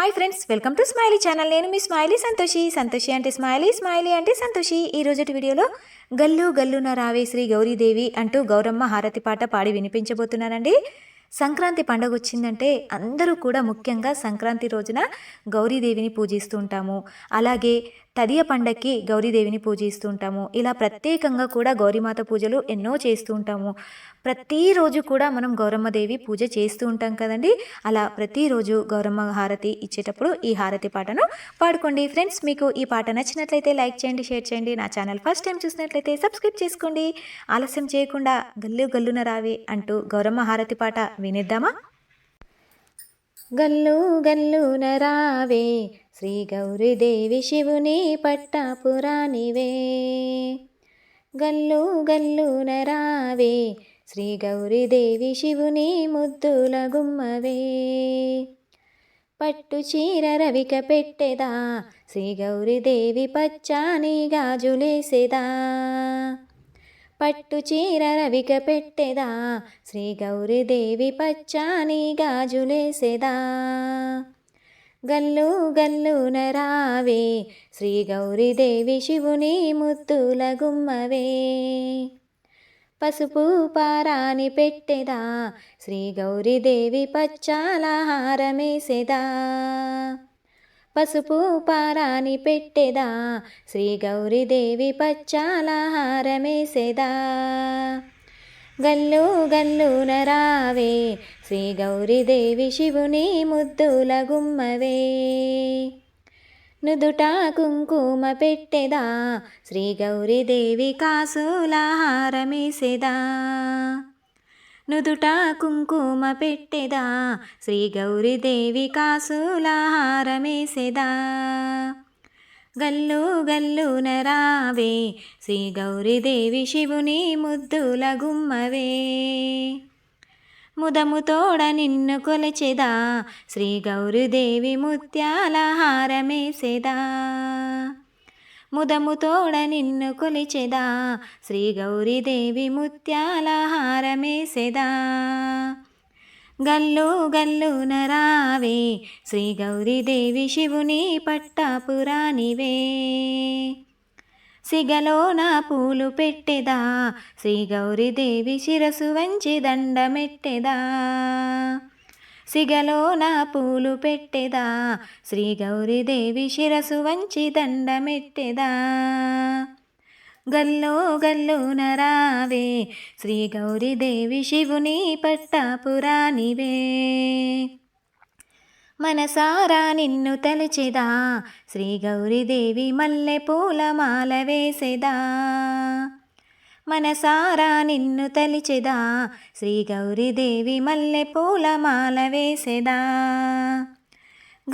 Hi friends welcome to smiley channel. నేను మీ smiley Santoshi. Santoshi అంటే స్మైలీ స్మైలీ అంటే సంతోషి. ఈ రోజటి వీడియోలో గల్లు గల్లున రావే శ్రీ గౌరీదేవి అంటూ గౌరమ్మ హారతి పాట పాడి వినిపించబోతున్నానండి. సంక్రాంతి పండగ వచ్చిందంటే అందరూ కూడా ముఖ్యంగా సంక్రాంతి రోజున గౌరీదేవిని పూజిస్తూ ఉంటాము. అలాగే తదియ పండక్కి గౌరీదేవిని పూజిస్తూ ఉంటాము. ఇలా ప్రత్యేకంగా కూడా గౌరీమాత పూజలు ఎన్నో చేస్తూ ఉంటాము. ప్రతిరోజు కూడా మనం గౌరమ్మదేవి పూజ చేస్తూ ఉంటాం కదండి. అలా ప్రతిరోజు గౌరమ్మ హారతి ఇచ్చేటప్పుడు ఈ హారతి పాటను పాడుకోండి. ఫ్రెండ్స్ మీకు ఈ పాట నచ్చినట్లయితే లైక్ చేయండి షేర్ చేయండి. నా ఛానల్ ఫస్ట్ టైం చూసినట్లయితే సబ్స్క్రైబ్ చేసుకోండి. ఆలస్యం చేయకుండా గల్లు గల్లున రావే అంటూ గౌరమ్మ హారతి పాట వినిద్దామా? గల్లు గల్లు రావే. శ్రీ గౌరీదేవి శివుని పట్టాపురానివే. గల్లు గల్లు రావే. శ్రీ గౌరీదేవి శివుని ముద్దుల గుమ్మవే. పట్టు చీర రవిక పెట్టెదా. శ్రీ గౌరీదేవి పచ్చాని గాజులేసెదా. పట్టు చీర రవిక పెట్టెదా? శ్రీ గౌరీదేవి పచ్చాని గాజులేసెదా? గల్లు గల్లున రావే శ్రీ గౌరీదేవి శివుని ముద్దుల గుమ్మవే. పసుపు పారాని పెట్టెదా? శ్రీ గౌరీదేవి పచ్చాల హారమేసెదా? పసుపు పారాని పెట్టెదా? శ్రీ గౌరీదేవి పచ్చాల హారమేసెదా గల్లు గల్లున రావే శ్రీ గౌరీదేవి శివుని ముద్దుల గుమ్మవే. నుదుట కుంకుమ పెట్టెదా? శ్రీ గౌరీదేవి కాసుల హారమేసెదా నుదుట కుంకుమ పెట్టెదా? శ్రీ గౌరీదేవి కాసుల హారమేసెదా గల్లు నరావే రావే శ్రీ గౌరీదేవి శివుని ముద్దుల గుమ్మవే. ముదముతోడ నిన్ను కొలచెదా? శ్రీ గౌరీదేవి ముత్యాల హారమేసెదా? ముదముతోడ నిన్ను కొలిచెదా. శ్రీ గౌరీదేవి ముత్యాల హారమేసెదా గల్లు గల్లున రావే శ్రీ గౌరీదేవి శివుని పట్టాపురానివే. నా పూలు పెట్టెదా శ్రీ గౌరీదేవి శిరసు వంచి దండమెట్టెదా. సిగలో నా పూలు పెట్టెదా? శ్రీ గౌరీదేవి శిరసు వంచి దండమెట్టెదా? గల్లో గల్లో నరావే శ్రీ గౌరీదేవి శివుని పట్టాపురానివే మనసారా నిన్ను తలచెదా శ్రీ గౌరీదేవి మల్లె పూల మాల వేసెదా? మనసారా నిన్ను తలిచెదా. శ్రీ గౌరీదేవి మల్లె పూలమాల వేసెదా.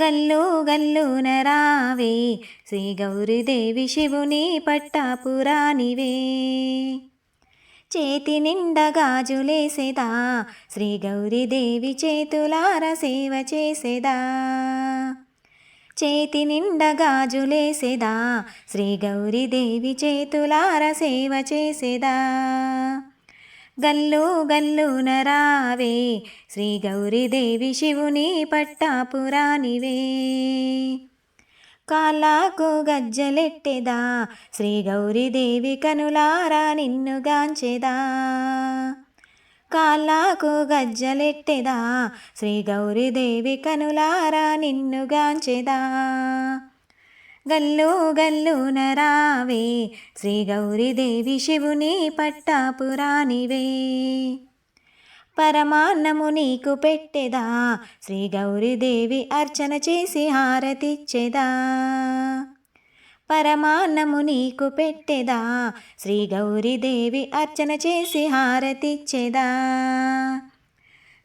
గల్లు గల్లున రావే శ్రీ గౌరీదేవి శివుని పట్టాపురానివే. చేతి నిండా గాజులేసేదా శ్రీ గౌరీదేవి చేతులార సేవ చేసేదా. చేతి నిండా గాజులేసేదా శ్రీ గౌరీదేవి చేతులార సేవ చేసేదా. గల్లు గల్లున రావే శ్రీ గౌరీదేవి శివుని పట్టాపురానివే. కాలాకు గజ్జలెట్టెదా శ్రీ గౌరీదేవి కనులారా నిన్నుగాంచెదా కాళ్ళకు కాలాకు గజ్జలెట్టెదా? శ్రీ గౌరీదేవి కనులారా నిన్ను గాంచెదా? గల్లు గల్లు నరావే శ్రీ గౌరీదేవి శివుని పట్టాపురానివే. పరమాన్నము నీకు పెట్టెదా? శ్రీ గౌరీదేవి అర్చన చేసి హారతిచ్చెదా? పరమాన్నము నీకు పెట్టెదా? శ్రీ గౌరీదేవి అర్చన చేసి హారతిచ్చెదా?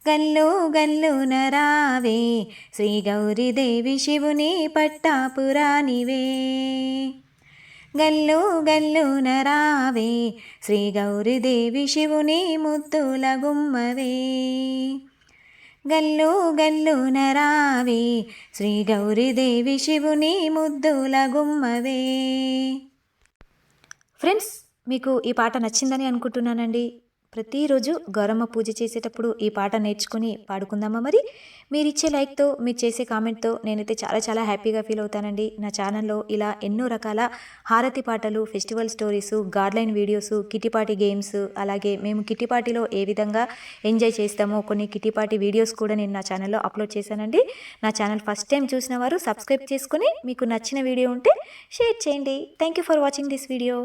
గల్లు గల్లున రావే శ్రీ గౌరీదేవి శివుని పట్టాపురానివే. గల్లు గల్లున రావే శ్రీ గౌరీదేవి శివుని ముద్దుల గుమ్మవే. గల్లు గల్లు రావే శ్రీ గౌరీదేవి శివుని ముద్దుల గుమ్మవే. ఫ్రెండ్స్ మీకు ఈ పాట నచ్చిందని అనుకుంటున్నానండి. ప్రతిరోజు గౌరమ్మ పూజ చేసేటప్పుడు ఈ పాట నేర్చుకుని పాడుకుందామా మరి? మీరు ఇచ్చే లైక్తో మీరు చేసే కామెంట్తో నేనైతే చాలా చాలా హ్యాపీగా ఫీల్ అవుతానండి. నా ఛానల్లో ఇలా ఎన్నో రకాల హారతి పాటలు ఫెస్టివల్ స్టోరీస్ గార్డ్లైన్ వీడియోస్ కిటిపాటి గేమ్స్ అలాగే మేము కిటిపాటిలో ఏ విధంగా ఎంజాయ్ చేస్తామో కొన్ని కిటిపాటి వీడియోస్ కూడా నేను నా ఛానల్లో అప్లోడ్ చేశానండి. నా ఛానల్ ఫస్ట్ టైం చూసిన వారు సబ్స్క్రైబ్ చేసుకుని మీకు నచ్చిన వీడియో ఉంటే షేర్ చేయండి. Thank you for watching this video.